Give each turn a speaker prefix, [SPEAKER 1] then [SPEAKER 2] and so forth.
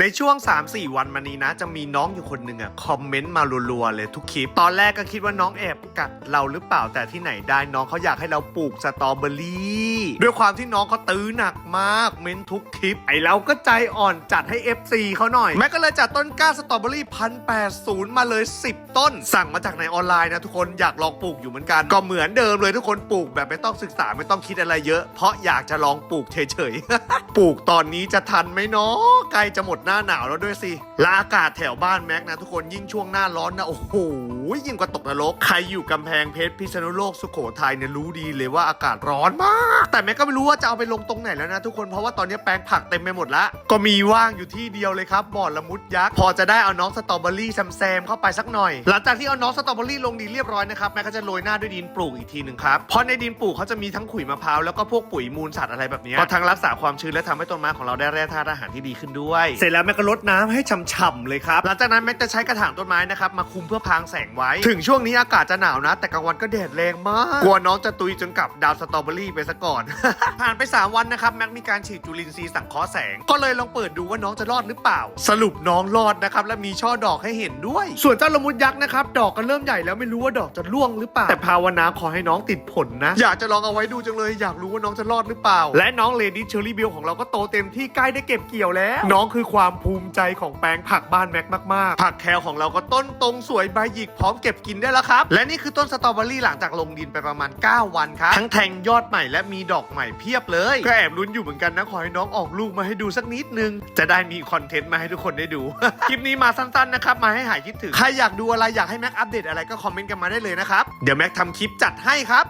[SPEAKER 1] ในช่วง 3-4 วันมานี้นะ จะมีน้องอยู่คนหนึ่งอะคอมเมนต์มารัวๆเลยทุกคลิป ตอนแรกก็คิดว่าน้องแอบกัดเราหรือเปล่าแต่ที่ไหนได้น้องเขาอยากให้เราปลูกสตรอเบอรี่ด้วยความที่น้องเขาตื้อหนักมากเม้นทุกคลิป ไอเราก็ใจอ่อนจัดให้ FC เขาหน่อย แม่ก็เลยจัดต้นกล้าสตรอเบอรี่พันแปดศูนย์มาเลย 10 ต้น สั่งมาจากในออนไลน์นะทุกคนอยากลองปลูกอยู่เหมือนกัน ก็เหมือนเดิมเลยทุกคนปลูกแบบไม่ต้องศึกษาไม่ต้องคิดอะไรเยอะ เพราะอยากจะลองปลูกเฉยๆปลูกตอนนี้จะทันไหมเนาะใกล้จะหมดหน้าหนาวแล้วด้วยสิและอากาศแถวบ้านแม็กนะทุกคนยิ่งช่วงหน้าร้อนนะ โอ้โห ยิ่งกว่าตกนรก ใครอยู่กำแพงเพชรพิษณุโลกสุโขทัยเนี่ยรู้ดีเลยว่าอากาศร้อนมาก แต่แม็กก็ไม่รู้ว่าจะเอาไปลงตรงไหนแล้วนะทุกคนเพราะว่าตอนนี้แปลงผักเต็มไปหมดละก็มีว่างอยู่ที่เดียวเลยครับบ่อละมุดยักษ์พอจะได้เอาน้องสตรอเบอรี่แซมๆเข้าไปสักหน่อย หลังจากที่เอาน้องสตรอเบอรี่ลงดินเรียบร้อยนะครับแม็กก็จะโรยหน้าด้วยดินปลูกอีกทีหนึ่งครับเพราะในดินปลูกเขาจะมีทั้งขุยมะพร้าวแล้วก็พวกปุ๋ยมูลสัตว์อะไรแบบนี้ก็ทั้งรักษาความชื้นและทำให้ต้นไม้ของเราได้แร่ธาตุอาหารที่ดีขึ้นด้วย เสร็จแล้วแม็กก็รดน้ำให้ฉ่ำๆเลยครับ หลังจากนั้นแม็กจะใช้กระถางต้นไม้นะครับมาคุมเพื่อพรางแสงไว้ ถึงช่วงนี้อากาศจะหนาวนะ แต่กลางวันก็แดดแรงมาก กลัวน้องจะตุยจนกลับดาวสตรอเบอรี่ไปซะก่อน ผ่านไป 3 วันนะครับแม็กมีการฉีดจุลินทรีย์สังเคราะห์แสง ก็เลยลองเปิดดูว่าน้องจะรอดหรือเปล่า สรุปน้องรอดนะครับและมีช่อดอกให้เห็นด้วย ส่วนเจ้าละมุดยักษ์นะครับดอกก็เริ่มใหญ่แล้วไม่รู้ว่าดอกจะร่วงหรือเปล่า แต่ภาวนาขอให้น้องติดผลนะ อยากจะลองเอาไว้ดูจังเลย อยากรู้ว่าน้องจะรอดหรือเปล่า และน้องเลดี้เชอรี่บิลของเราก็โตเต็มที่ใกล้ได้เก็บเกี่ยวแล้ว น้องคือความภูมิใจของแปลงผักบ้านแม็กมากๆ ผักแคลของเราก็ต้นตรงสวยใบหยิกพร้อมเก็บกินได้แล้วครับ และนี่คือต้นสตรอเบอรี่หลังจากลงดินไปประมาณ 9 วันครับ ทั้งแทงยอดใหม่และมีดอกใหม่เพียบเลย ก็แอบลุ้นอยู่เหมือนกันนะขอให้น้องออกลูกมาให้ดูสักนิดนึง จะได้มีคอนเทนต์มาให้ทุกคนได้ดู คลิปนี้มาสั้นๆนะครับมาให้หายคิดถึง ใครอยากดูอะไรอยากให้แม็กอัปเดตอะไรก็คอมเมนต์กันมาได้เลยนะครับ เดี๋ยวแม็กทำคลิปจัดให้ครับ